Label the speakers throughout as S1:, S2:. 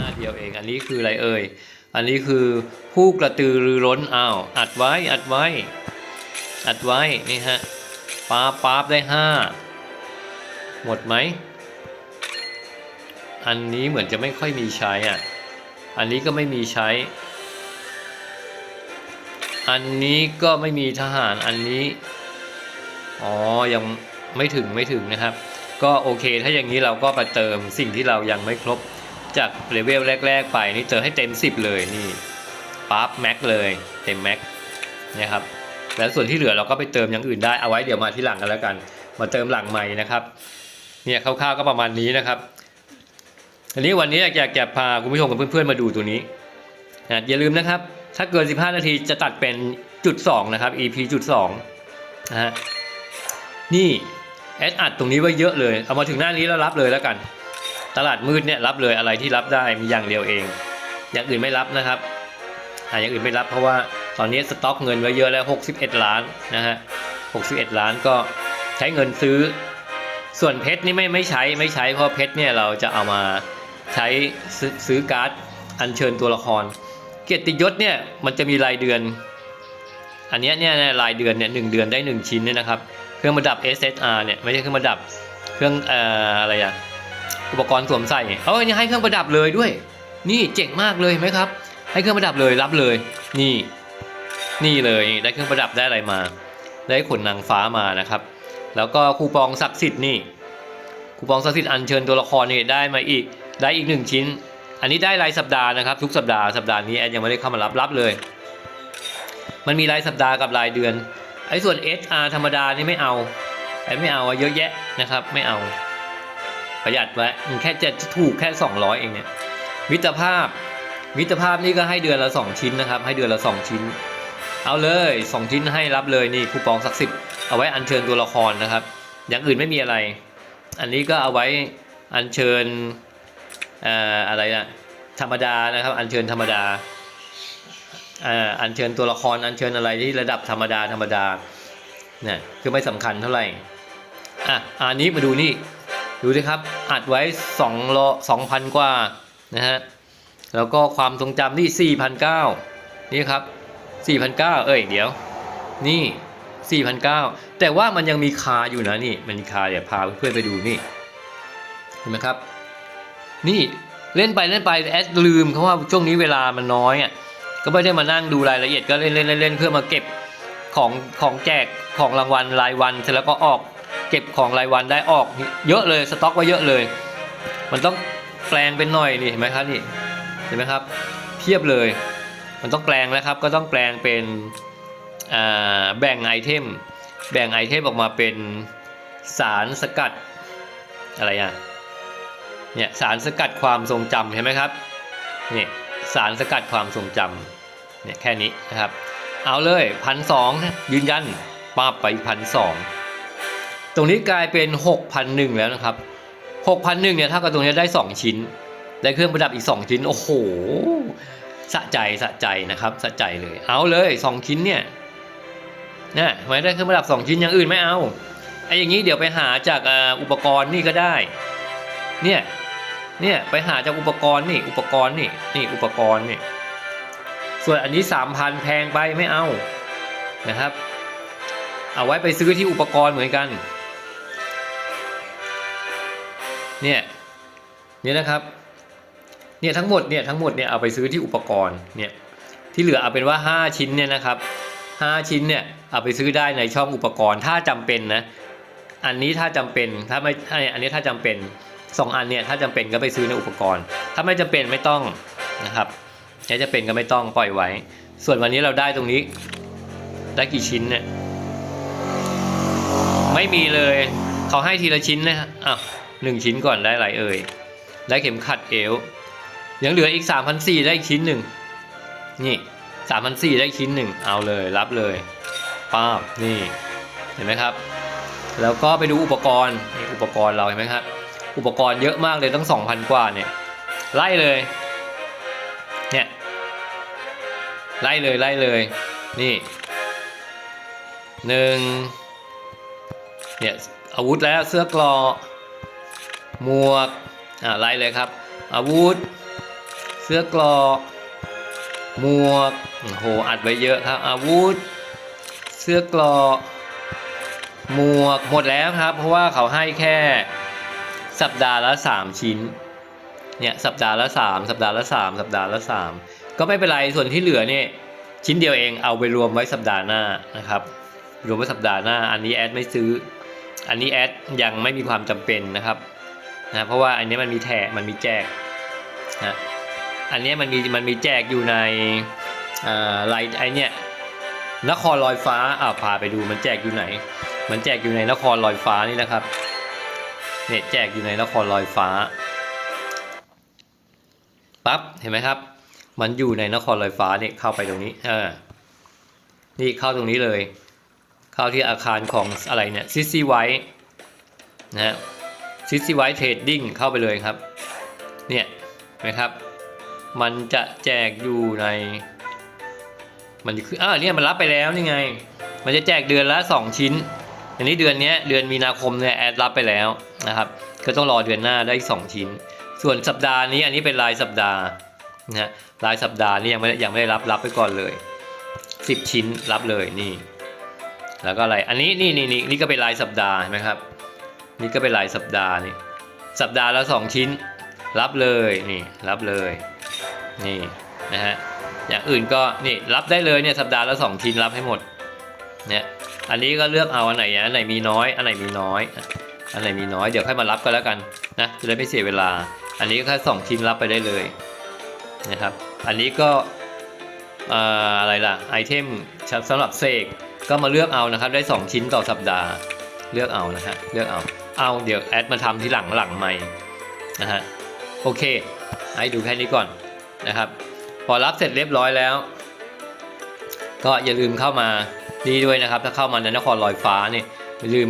S1: ห้าเดียวเอง อันนี้คืออะไรเอ่ย อันนี้คือผู้กระตือรือร้นอ้าวอัดไว้อัดไว้ อัดไว้นี่ฮะป๊าป๊าได้ห้าหมดไหม อันนี้เหมือนจะไม่ค่อยมีใช้อะ อันนี้ก็ไม่มีใช้ อันนี้ก็ไม่มีทหารอันนี้ อ๋อ ยังไม่ถึงไม่ถึงนะครับ ก็โอเคถ้าอย่างนี้เราก็ไปเติมสิ่งที่เรายังไม่ครบ จากเลเวลแรก ๆ ไปนี่เติมให้เต็ม 10 เลยนี่ปั๊บแม็กเลยเต็มแม็กเนี่ยครับแล้วส่วนที่เหลือเราก็ไปเติมอย่างอื่นได้เอาไว้เดี๋ยวมาที่หลังกันแล้วกัน มาเติมหลังใหม่นะครับเนี่ยคร่าวๆก็ประมาณนี้นะครับอันนี้วันนี้อยากจะพาคุณผู้ชมกับเพื่อนๆมาดูตัวนี้นะอย่าลืมนะครับ ถ้าเกิน 15 นาทีจะตัดเป็นจุด2นะครับ EP จุด2นะฮะนี่แอดอัดตรงนี้ไว้เยอะเลย เอามาถึงหน้านี้แล้วรับเลยแล้วกัน ตลาดมืดเนี่ยรับเลยอะไรที่รับได้มีอย่างเดียวเอง อย่างอื่นไม่รับนะครับอ่าอย่างอื่นไม่รับเพราะว่าตอนนี้สต็อกเงินไว้เยอะแล้ว 61 ล้านนะฮะ61 ล้านก็ใช้เงินซื้อ ส่วนเพชรนี่ไม่ไม่ใช้ไม่ใช้เพราะเพชรเนี่ยเราจะเอามาใช้ซื้อซื้อการ์ดอัญเชิญตัวละคร เกียรติยศเนี่ยมันจะมีรายเดือน อันนี้เนี่ยรายเดือนเนี่ยหนึ่งเดือนได้หนึ่งชิ้นเนี่ยนะครับ เครื่องประดับ SSR เนี่ยไม่ใช่เครื่องประดับเครื่องเอ่ออะไรอะ อุปกรณ์สวมใส่เอ้ยนี่ให้เครื่องประดับเลยด้วย นี่เจ๋งมากเลยไหมครับ ให้เครื่องประดับเลยรับเลย นี่ นี่เลยได้เครื่องประดับได้อะไรมา ได้ขนนางฟ้ามานะครับ แล้วก็คูปองศักดิ์สิทธิ์นี่คูปองศักดิ์สิทธิ์อัญเชิญตัวละครนี่ได้มาอีกได้อีกหนึ่งชิ้น อันนี้ได้รายสัปดาห์นะครับ ทุกสัปดาห์สัปดาห์นี้แอนยังไม่ได้เข้ามารับรับเลย มันมีรายสัปดาห์กับรายเดือนไอ้ส่วน SR ธรรมดานี่ไม่เอาไอ้ไม่เอาเยอะแยะนะครับ ไม่เอา ประหยัดไว้มันแค่จะถูกแค่ 200 เองเนี่ยมิตรภาพ มิตรภาพนี่ก็ให้เดือนละ 2 ชิ้นนะครับ ให้เดือนละ 2 ชิ้น เอาเลย 2 ชิ้นให้รับเลยนี่คูปองสักสิบเอาไว้อัญเชิญตัวละครนะครับ อย่างอื่นไม่มีอะไร อันนี้ก็เอาไว้อัญเชิญเอ่ออะไรนะธรรมดานะครับ อัญเชิญธรรมดาอ่าอัญเชิญตัวละครอัญเชิญอะไรที่ระดับธรรมดาธรรมดาเนี่ยคือไม่สำคัญเท่าไหร่อะอันนี้มาดูนี่ ดูสิครับ อัดไว้2องโลสองพันกว่านะฮะ แล้วก็ความทรงจำนี่สี่พันเก้านี่ครับสี่พันเก้าเอ้ยเดี๋ยว นี่สี่พันเก้าแต่ว่ามันยังมีคาอยู่นะนี่ มันคาเดี๋ยวพาเพื่อนๆไปดูนี่ เห็นไหมครับ นี่เล่นไปเล่นไปแอดลืมเขาะว่าช่วงนี้เวลามันน้อยอะก็ไม่ได้มานั่งดูรายละเอียดก็เล่นเล่นเล่นเพื่อมาเก็บของของแจกของรางวัลรายวันเสร็จแล้วก็ออก เก็บของรายวันได้ออกเยอะเลยสต็อกไว้เยอะเลย มันต้องแปลงเป็นหน่อยนี่เห็นไหมครับนี่เห็นไหมครับเทียบเลย มันต้องแปลงแล้วครับก็ต้องแปลงเป็นแบ่งไอเทมแบ่งไอเทมออกมาเป็นสารสกัดอะไรอะเนี่ยสารสกัดความทรงจำเห็นไหมครับนี่สารสกัดความทรงจำเนี่ยแค่นี้นะครับ เอาเลยพันสองยืนยันป้าไปพันสอง รงนี้กลายเป็นหกพันหนึ่งแล้วนะครับหกพันหนึ่งเนี่ยถ้ากับตรงนี้ได้สองชิ้น ได้เครื่องประดับอีกสองชิ้น โอ้โห สะใจสะใจนะครับสะใจเลย เอาเลยสองชิ้นเนี่ยนี่ยทำไมได้เครื่องประดับสองชิ้นอย่างอื่นไม่เอาไอ้อย่างนี้เดี๋ยวไปหาจากอุปกรณ์นี่ก็ได้ เนี่ยเนี่ยไปหาจากอุปกรณ์นี่อุปกรณ์นี่นี่อุปกรณ์นี่ส่วนอันนี้สามพันแพงไปไม่เอานะครับ เอาไว้ไปซื้อที่อุปกรณ์เหมือนกัน เนี่ยเนี่ยนะครับเนี่ยทั้งหมดเนี่ยทั้งหมดเนี่ยเอาไปซื้อที่อุปกรณ์เนี่ยที่เหลือเอาเป็นว่า 5 ชิ้นเนี่ยนะครับ 5 ชิ้นเนี่ยเอาไปซื้อได้ในช่องอุปกรณ์ถ้าจำเป็นนะอันนี้ถ้าจำเป็นถ้าไม่อันนี้ถ้าจำเป็น 2 อันเนี่ยถ้าจำเป็นก็ไปซื้อในอุปกรณ์ ถ้าไม่จำเป็นไม่ต้องนะครับถ้าจะเป็นก็ไม่ต้องปล่อยไว้ ส่วนวันนี้เราได้ตรงนี้ ได้กี่ชิ้นเนี่ยไม่มีเลยเขาให้ทีละชิ้นนะอ้าว 1 ชิ้นก่อนได้ไรเอ่ย ได้เข็มขัดเอว ยังเหลืออีก 3,400 ได้อีกชิ้นหนึ่ง นี่ 3,400 ได้ชิ้นหนึ่ง เอาเลยรับเลยป้าบนี่ เห็นไหมครับ แล้วก็ไปดูอุปกรณ์นี่อุปกรณ์เราเห็นไหมครับ อุปกรณ์เยอะมากเลยตั้ง 2,000 กว่าเนี่ย ไล่เลย เนี่ย ไล่เลยไล่เลย นี่หนึ่งเนี่ยอาวุธแล้วเสื้อกรอ หมวกอ่าไล่เลยครับ อาวุธ เสื้อกรอกหมวกโอ้โหอัดไว้เยอะครับ อาวุธ เสื้อกรอกหมวกหมดแล้วครับ เพราะว่าเขาให้แค่สัปดาห์ละสามชิ้นเนี่ยสัปดาห์ละสามสัปดาห์ละสามสัปดาห์ละสามก็ไม่เป็นไรส่วนที่เหลือเนี่ยชิ้นเดียวเองเอาไปรวมไว้สัปดาห์หน้านะครับรวมไว้สัปดาห์หน้า อันนี้แอดไม่ซื้อ อันนี้แอดยังไม่มีความจำเป็นนะครับ นะเพราะว่าอันนี้มันมีแถมันมีแจกนะอันนี้มันมีมันมีแจกอยู่ในอ่าไลน์ไอเนี่ยนครลอยฟ้าอ่าพาไปดูมันแจกอยู่ไหน มันแจกอยู่ในนครลอยฟ้านี่นะครับเนี่ยแจกอยู่ในนครลอยฟ้าปั๊บเห็นไหมครับ มันอยู่ในนครลอยฟ้าเนี่ยเข้าไปตรงนี้เออนี่เข้าตรงนี้เลย เข้าที่อาคารของอะไรเนี่ยซิซี่ไวท์นะ ซิซี่ไวท์เทรดดิ้งเข้าไปเลยครับ เนี่ยนไหมครับ มันจะแจกอยู่ใน มันคืออ่าเนี่ยมันรับไปแล้วนี่ไง มันจะแจกเดือนละ 2 ชิ้น อันนี้เดือนนี้เดือนมีนาคมเนี่ยแอดรับไปแล้วนะครับ ก็ต้องรอเดือนหน้าได้อีก2ชิ้น ส่วนสัปดาห์นี้อันนี้เป็นรายสัปดาห์นะรายสัปดาห์นี่ยังไม่ยังไม่ได้รับรับไปก่อนเลย 10 ชิ้นรับเลยนี่ แล้วก็อะไร อันนี้นี่นี่นี่นี่ก็เป็นรายสัปดาห์เห็นไหมครับ นี่ก็เป็นรายสัปดาห์นี่ สัปดาห์ละสองชิ้น รับเลยนี่รับเลยนี่นะฮะอย่างอื่นก็นี่รับได้เลยเนี่ยสัปดาห์ละสองชิ้นรับให้หมดเนี่ยอันนี้ก็เลือกเอาอันไหนอันไหนมีน้อยอันไหนมีน้อยอันไหนมีน้อยเดี๋ยวค่อยมารับก็แล้วกันนะจะได้ไม่เสียเวลา อันนี้ก็แค่สองชิ้นรับไปได้เลยนะครับ อันนี้ก็อออะไรล่ะไอเทมสำหรับเสกก็มาเลือกเอานะครับ ได้ 2 ชิ้นต่อสัปดาห์เลือกเอานะฮะเลือกเอา เอาเดี๋ยวแอดมาทำที่หลังหลังใหม่นะฮะโอเค ให้ดูแค่นี้ก่อนนะครับ พอรับเสร็จเรียบร้อยแล้ว ก็อย่าลืมเข้ามานี่ด้วยนะครับ ถ้าเข้ามาในนครลอยฟ้าเนี่ยอย่าลืม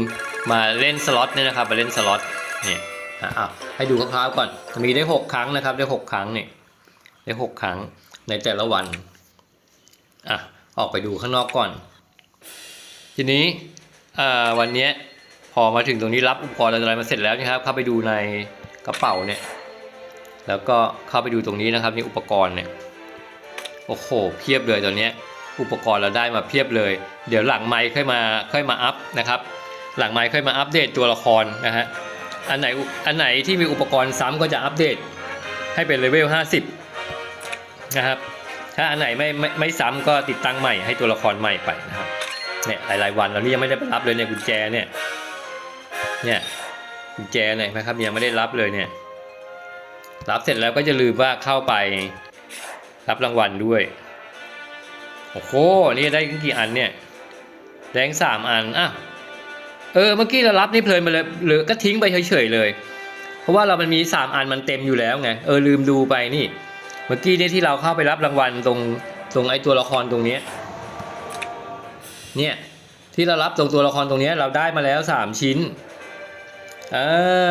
S1: มาเล่นสล็อตเนี่ยนะครับมาเล่นสล็อตเนี่ยอะอะให้ดูคร่าวๆก่อน มีได้ 6 ครั้งนะครับ ได้ 6 ครั้งเนี่ยได้ 6 ครั้งในแต่ละวันอะออกไปดูข้างนอกก่อน ทีนี้วันนี้ พอมาถึงตรงนี้รับอุปกรณ์อะไรมาเสร็จแล้วนะครับเข้าไปดูในกระเป๋าเนี่ย แล้วก็เข้าไปดูตรงนี้นะครับนี่อุปกรณ์เนี่ยโอ้โหเพียบเลยตอนนี้อุปกรณ์เราได้มาเพียบเลย เดี๋ยวหลังไมค์ค่อยมาค่อยมาอัพนะครับ หลังไมค์ค่อยมาอัปเดตตัวละครนะฮะอันไหนอันไหนที่มีอุปกรณ์ซ้ำก็จะอัปเดตให้เป็นเลเวล50นะครับถ้าอันไหนไม่ไม่ไม่ซ้ำก็ติดตั้งใหม่ให้ตัวละครใหม่ไปนะครับเนี่ยหลายๆวันเรานี่ยังไม่ได้ไปรับเลยเนี่ยกุญแจเนี่ย เนี่ยกุญแจเนี่ยนะครับยังไม่ได้รับเลยเนี่ย รับเสร็จแล้วก็จะลืมว่าเข้าไป รับรางวัลด้วยโอ้โหนี่ได้กี่อันเนี่ยแดงสามอันอะเออเมื่อกี้เรารับนี่เพลินไปเลยหรือก็ทิ้งไปเฉยๆเลย เพราะว่าเรามันมีสามอันมันเต็มอยู่แล้วไงเออลืมดูไปนี่ เมื่อกี้เนี่ยที่เราเข้าไปรับรางวัลตรงตรงไอตัวละครตรงนี้เนี่ยที่เรารับตรงตัวละครตรงนี้เราได้มาแล้วสามชิ้น เอ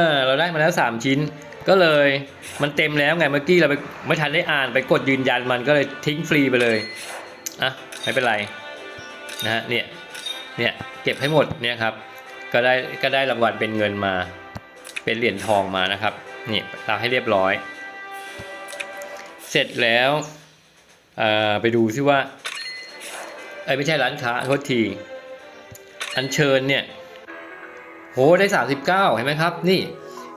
S1: อเราได้มาแล้วสามชิ้น ก็เลยมันเต็มแล้วไงเมื่อกี้เราไปไม่ทันได้อ่านไปกดยืนยันมันก็เลยทิ้งฟรีไปเลยอะไม่เป็นไรนะฮะเนี่ยเนี่ยเก็บให้หมดเนี่ยครับก็ได้ก็ได้รางวัลเป็นเงินมา เป็นเหรียญทองมานะครับนี่รับให้เรียบร้อย เสร็จแล้วเออไปดูซิว่าเอ้ไม่ใช่ร้านค้าโทษที อัญเชิญเนี่ย โหได้ 39 เห็นไหมครับ นี่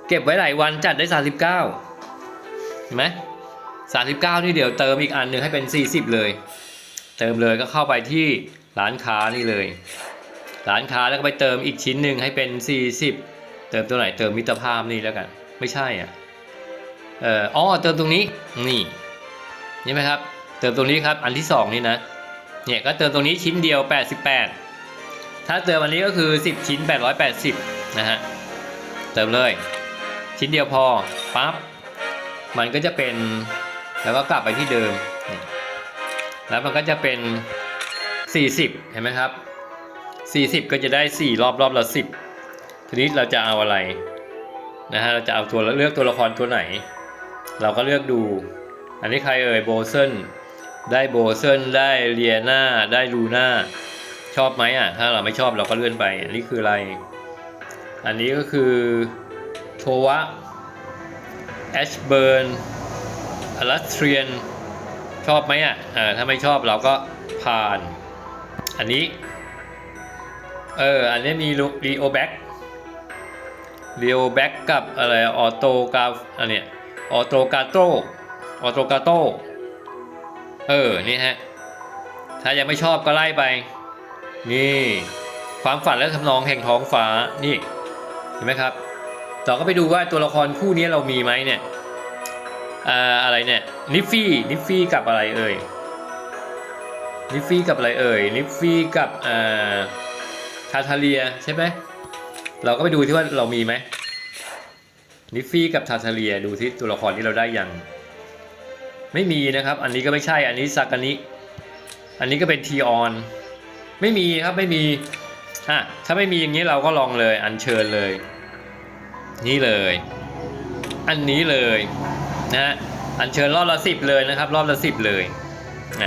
S1: เก็บไว้หลายวันจัดได้ 39 เห็นไหม39 นี่เดี๋ยวเติมอีกอันหนึ่งให้เป็น 40 เลย เติมเลยก็เข้าไปที่ร้านค้านี่เลย ร้านค้าแล้วก็ไปเติมอีกชิ้นหนึ่งให้เป็น 40 เติมตัวไหนเติมมิตรภาพนี่แล้วกัน ไม่ใช่อะเอ่ออ๋อเติมตรงนี้นี่เห็นไหมครับ เติมตรงนี้ครับอันที่สองนี่นะเนี่ยก็เติมตรงนี้ชิ้นเดียว 88 ถ้าเติมอันนี้ก็คือ 10 ชิ้น 880 นะฮะ เติมเลย ชิ้นเดียวพอ ปั๊บ มันก็จะเป็น แล้วก็กลับไปที่เดิมนี่แล้วมันก็จะเป็น 40 เห็นไหมครับ 40 ก็จะได้ 4 รอบรอบละ 10 ทีนี้เราจะเอาอะไรนะฮะ เราจะเอาตัวเลือกตัวละครตัวไหน เราก็เลือกดู อันนี้ใครเอ่ยโบเซนได้โบเซนได้เลียนาได้ลูน่า ชอบไหมอะ ถ้าเราไม่ชอบเราก็เลื่อนไป อันนี้คืออะไร อันนี้ก็คือโทวะแอชเบิร์นอลัสเทรียนชอบไหมอะอ่าถ้าไม่ชอบเราก็ผ่าน อันนี้ เออ อันนี้มีรีโอแบ็กรีโอแบ็กกับอะไรออโตกาอันเนี้ยออโตกาโตออโตกาโตเออ นี่ฮะ ถ้ายังไม่ชอบก็ไล่ไป นี่ ความฝันและทำนองแห่งท้องฟ้านี่เห็นไหมครับเราก็ไปดูว่าตัวละครคู่นี้เรามีไหมเนี่ยอ่าอะไรเนี่ยนิฟฟี่นิฟฟี่กับอะไรเอ่ยนิฟฟี่กับอะไรเอ่ยนิฟฟี่กับอ่าทาทาเลียใช่ไหมเราก็ไปดูที่ว่าเรามีไหมนิฟฟี่กับทาทาเลียดูที่ตัวละครที่เราได้ยังไม่มีนะครับ อันนี้ก็ไม่ใช่อันนี้ซากานิอันนี้ก็เป็นทีออน ไม่มีครับไม่มีอะถ้าไม่มีอย่างนี้เราก็ลองเลยอัญเชิญเลย นี่เลย อันนี้เลยนะฮะอัญเชิญรอบละสิบเลยนะครับ รอบละสิบเลยแหม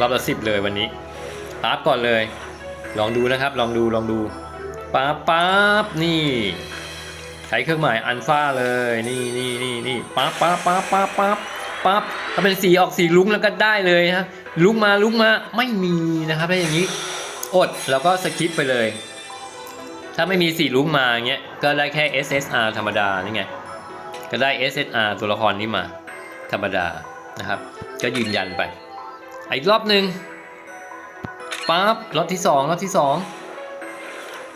S1: รอบละสิบเลยวันนี้ปั๊บก่อนเลย ลองดูนะครับ ลองดูลองดูปั๊บปั๊บนี่ใช้เครื่องหมายอัลฟาเลย นี่นี่นี่นี่ปั๊บปั๊บปั๊บปั๊บปั๊บ ปั๊บถ้าเป็นสีออกสีลุ้งแล้วก็ได้เลยฮะลุ้งมาลุ้งมาไม่มีนะครับถ้อย่างนี้อดแล้วก็สคิปไปเลย ถ้าไม่มีสีลุ้งมาเงี้ยก็ได้แค่ SSR ธรรมดานี่ไงก็ได้ SSR ตัวละครนี้มา ธรรมดานะครับ ก็ยืนยันไปอีกรอบหนึ่งปั๊บรอบที่สองรอบที่สอง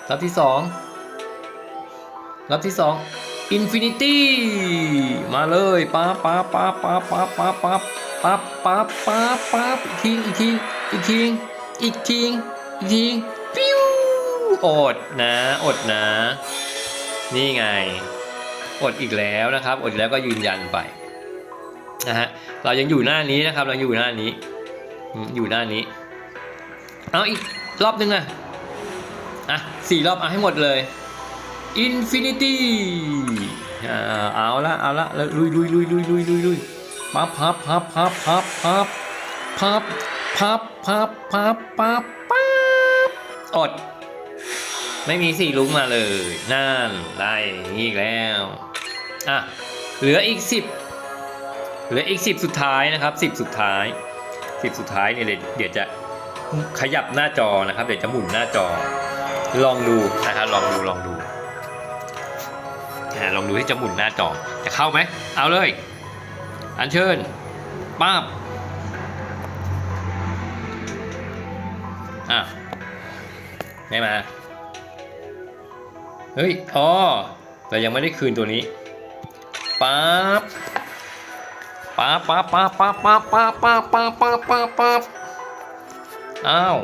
S1: รอบที่สองรอบที่สอง Infinity มาเลยปั๊บปั๊บปั๊บปั๊บปั๊บปั๊บปั๊บปั๊บปั๊บปั๊บปั๊บอีกทีอีกทีอีกทีอีกทีอีกทีปิ้วอดนะอดนะ นี่ไง อดอีกแล้วนะครับ อดอีกแล้วก็ยืนยันไปนะฮะเรายังอยู่หน้านี้นะครับ เราอยู่หน้านี้อยู่หน้านี้เอาอีกรอบนึงอะอะสี่รอบเอาให้หมดเลย Infinity อ่าเอาละเอาละแล้วลุยลุยลุยลุยลุยลุยลุยพับพับพับพับพับพับพับพับพับพับพับพับอด ไม่มีสี่ลุกมาเลย นั่นได้อีกแล้วอะเหลืออีกสิบเหลืออีกสิบสุดท้ายนะครับสิบสุดท้ายสิบสุดท้ายเนี่ยเดี๋ยวเดี๋ยวจะขยับหน้าจอนะครับ เดี๋ยวจะหมุนหน้าจอลองดูนะครับลองดูลองดู ลองดูที่จะหมุนหน้าจอ จะเข้าไหม เอาเลย อันเชิญป้าบอะไม่มา เฮ้ย อ๋อแต่ยังไม่ได้คืนตัวนี้ปั๊บปั๊บปั๊บปั๊บปั๊บปั๊บปั๊บปั๊บปั๊บปั๊บปั๊บปั๊บอ้าว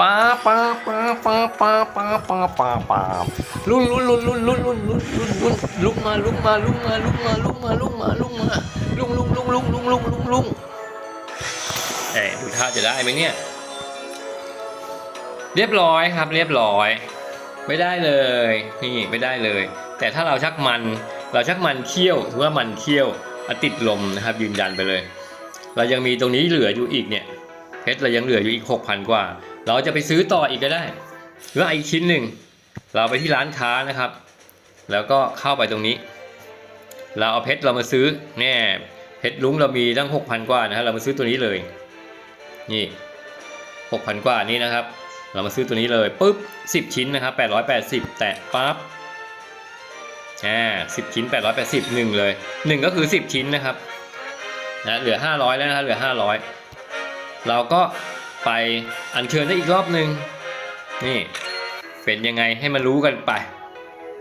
S1: ปั๊บปั๊บปั๊บปั๊บปั๊บปั๊บปั๊บปั๊บปั๊บลุ้นลุ้นลุ้นลุ้นลุ้นลุ้นลุ้นลุ้นลุ้นลุกมาลุกมาลุกมาลุกมาลุกมาลุกมาลุกมาลุงลุงลุงลุงลุงลุงลุงลุงเอ้ดูท่าจะได้ไหมเนี่ย เรียบร้อยครับเรียบร้อย ไม่ได้เลย นี่ไม่ได้เลย แต่ถ้าเราชักมัน เราชักมันเคี่ยวถือว่ามันเคี่ยวติดลมนะครับ ยืนยันไปเลย เรายังมีตรงนี้เหลืออยู่อีกเนี่ยเพชรเรายังเหลืออยู่อีก6,000กว่า เราจะไปซื้อต่ออีกก็ได้ หรืออีกชิ้นหนึ่ง เราไปที่ร้านค้านะครับ แล้วก็เข้าไปตรงนี้ เราเอาเพชรเรามาซื้อแน่เพชรลุงเรามีตั้ง6,000กว่านะครับเรามาซื้อตัวนี้เลย นี่6,000กว่านี่นะครับ เรามาซื้อตัวนี้เลยปุ๊บ10ชิ้นนะครับ880แตะปั๊บอ่า10ชิ้น880หนึ่งเลยหนึ่งก็คือ10ชิ้นนะครับนะเหลือ500แล้วนะครับเหลือ500เราก็ ไปอัญเชิญได้อีกรอบหนึ่งนี่เป็นยังไงให้มันรู้กันไป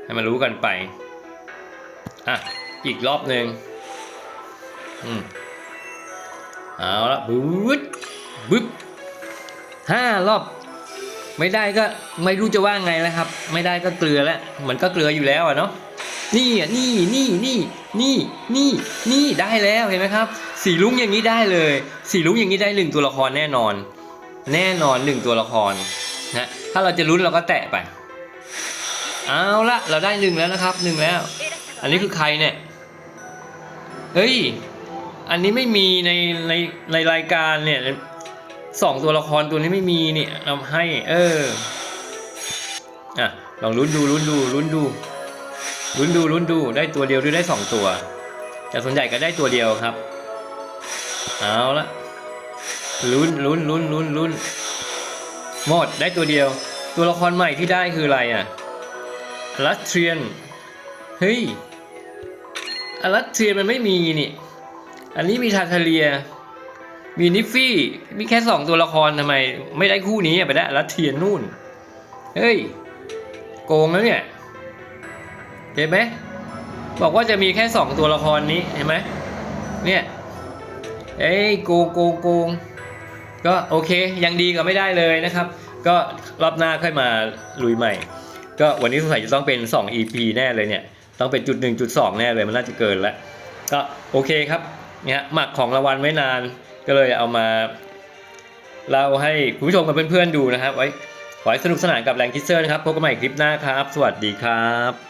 S1: ให้มันรู้กันไปอะอีกรอบหนึ่งอืมเอาละบึ๊ดบึ๊บห้ารอบ ไม่ได้ก็ไม่รู้จะว่าไงแล้วครับ ไม่ได้ก็เกลือแล้วมันก็เกลืออยู่แล้วอะเนาะนี่อะนี่นี่นี่นี่นี่นี่ได้แล้วเห็นไหมครับ สีลุ้งอย่างนี้ได้เลย สีลุ้งอย่างนี้ได้หนึ่งตัวละครแน่นอน แน่นอนหนึ่งตัวละครนะถ้าเราจะลุ้นเราก็แตะไป เอาละเราได้หนึ่งแล้วนะครับหนึ่งแล้ว อันนี้คือใครเนี่ยเฮ้ยอันนี้ไม่มีในในในรายการเนี่ยสองตัวละครตัวนี้ไม่มีเนี่ยเอาให้ เอออะลองลุ้นดูลุ้นดูลุ้นดูลุ้นดูลุ้นดูได้ตัวเดียวหรือได้สองตัว แต่ส่วนใหญ่ก็ได้ตัวเดียวครับ เอาละ ลุ้นลุ้นลุ้นลุ้นลุ้นหมดได้ตัวเดียว ตัวละครใหม่ที่ได้คืออะไรอะอลัสเทียนเฮ้ยอลัสเทียนมันไม่มีนี่ อันนี้มีทาทาเลีย มีนิฟฟี่ มีแค่สองตัวละครทำไม ไม่ได้คู่นี้ไปได้อลัสเทียนนู่น เฮ้ย โกงแล้วเนี่ย เห็นไหม บอกว่าจะมีแค่สองตัวละครนี้ เห็นไหม เนี่ย เอ้ยโกงโกงโกง ก็โอเคยังดีกว่าไม่ได้เลยนะครับ ก็รอบหน้าค่อยมาลุยใหม่ ก็วันนี้สงสัยจะต้องเป็น 2 EP แน่เลยเนี่ย ต้องเป็นจุดหนึ่งจุดสองแน่เลยมันน่าจะเกินแล้ว ก็โอเคครับเนี่ยหมักของรางวัลไว้นานก็เลยเอามาเล่าให้คุณผู้ชมกับเพื่อนๆดูนะครับ ไว้ขอให้สนุกสนานกับแรงคิดเซอร์นะครับพบกันใหม่คลิปหน้าครับ สวัสดีครับ